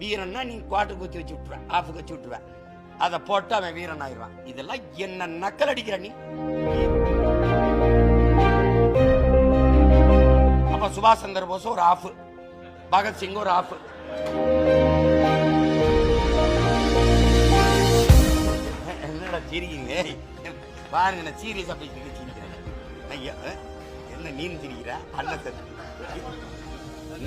வீரன்னா நீ குவாட்டுக்கு குத்தி வச்சு விட்டுருவேன் ஆஃபுக்கு வச்சு விட்டுருவேன் அதை போட்டு அவன் வீரன் ஆயிடுவான் இதெல்லாம் என்ன நக்கல் அடிக்கிற நீ? அப்ப சுபாஷ் சந்திர போஸ் ஒரு ஆஃப் பகத்சிங் ஒரு ஆஃப் என்னடா சிரிக்கிறீங்க? பாருங்க நான் சீரியஸா பேசிட்டு சிரிக்கிறேன். ஐயா என்ன நீ சிரிக்கிற அண்ணன்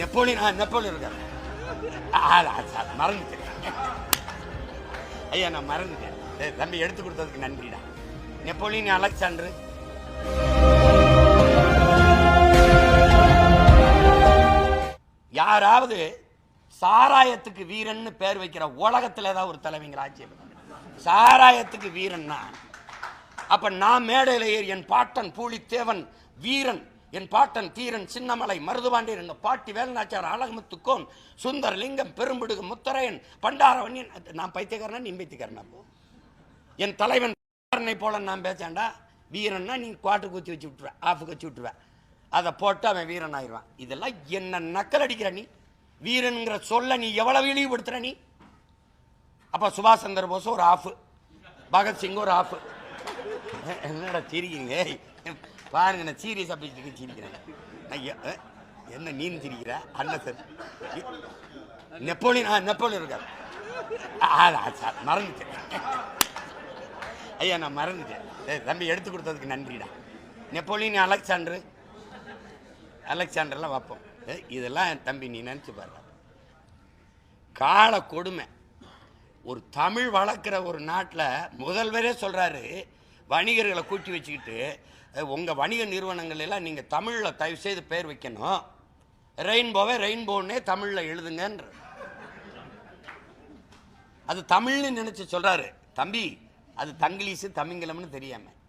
நெப்போலியன் நெப்போலியன் இருக்காரு. சார், மறந்துட்டேன். ஐயா நான் மறந்துட்டேன். தம்பி எடுத்து கொடுத்ததுக்கு நன்றிடா. Napoleon Alexander. யாராவது சாராயத்துக்கு வீரன்னு பேர் வைக்கிற உலகத்துல ஏதாவது ஒரு தலைவிங்க ராஜ்யம். சாராயத்துக்கு வீரன்னா அப்ப நான் மேடையில் ஏறி என் பாட்டன் பூலித்தேவன் வீரன் என் பாட்டன் தீரன் சின்னமலை மருதுபாண்டியன் எங்கள் பாட்டி வேலநாச்சார் அழகுமுத்துக்கோன் சுந்தரலிங்கம் பெரும்பிடுகு முத்தரையன் பண்டாரவன்யன் நான் பைத்தியக்காரனா நீ பைத்தியக்காரனா போ. என் தலைவன் போல நான் பேசாண்டா வீரன்னா நீ குவாட்டு குத்தி வச்சு விட்டுருவேன் ஆஃபுக்கு வச்சு விட்டுருவேன் அதை போட்டு அவன் வீரன் ஆயிடுவான். இதெல்லாம் என்ன நக்கல் அடிக்கிற நீ? வீரனுங்கிற சொல்ல நீ எவ்வளவு இழிவுபடுத்துற நீ? அப்போ சுபாஷ் சந்திர போஸ் ஒரு ஆஃபு பகத்சிங் ஒரு ஆஃபு. என்னடா சிரிக்கிறீங்க பாருங்க நான் சீரியஸாக பேசிட்டு சிரிக்கிறேன். ஐயா என்ன நீ சிரிக்கிற? அண்ணன் சார். நெப்போலியன் ஆ, நெப்போலியன் இருக்காரு. ஆ, ஆ, சார், மறந்துட்டேன். ஐயா நான் மறந்துட்டேன். தம்பி எடுத்து கொடுத்ததுக்கு நன்றிடா. Napoleon Alexander. அலெக்சாண்டர்லாம் வைப்போம். இதெல்லாம் என் தம்பி நீ நினச்சி பாரு கால கொடுமை. ஒரு தமிழ் வளர்க்குற ஒரு நாட்டில் முதல்வரே சொல்கிறாரு வணிகர்களை கூட்டி வச்சுக்கிட்டு உங்கள் வணிக நிறுவனங்கள் எல்லாம் நீங்கள் தமிழில் தயவு செய்து பேர் வைக்கணும். ரெயின்போவை ரெயின்போன்னே தமிழில் எழுதுங்கன்ற. அது தமிழ்னு நினச்சி சொல்கிறாரு தம்பி அது தங்கிலீஷு தமிங்கிலம்னு தெரியாமல்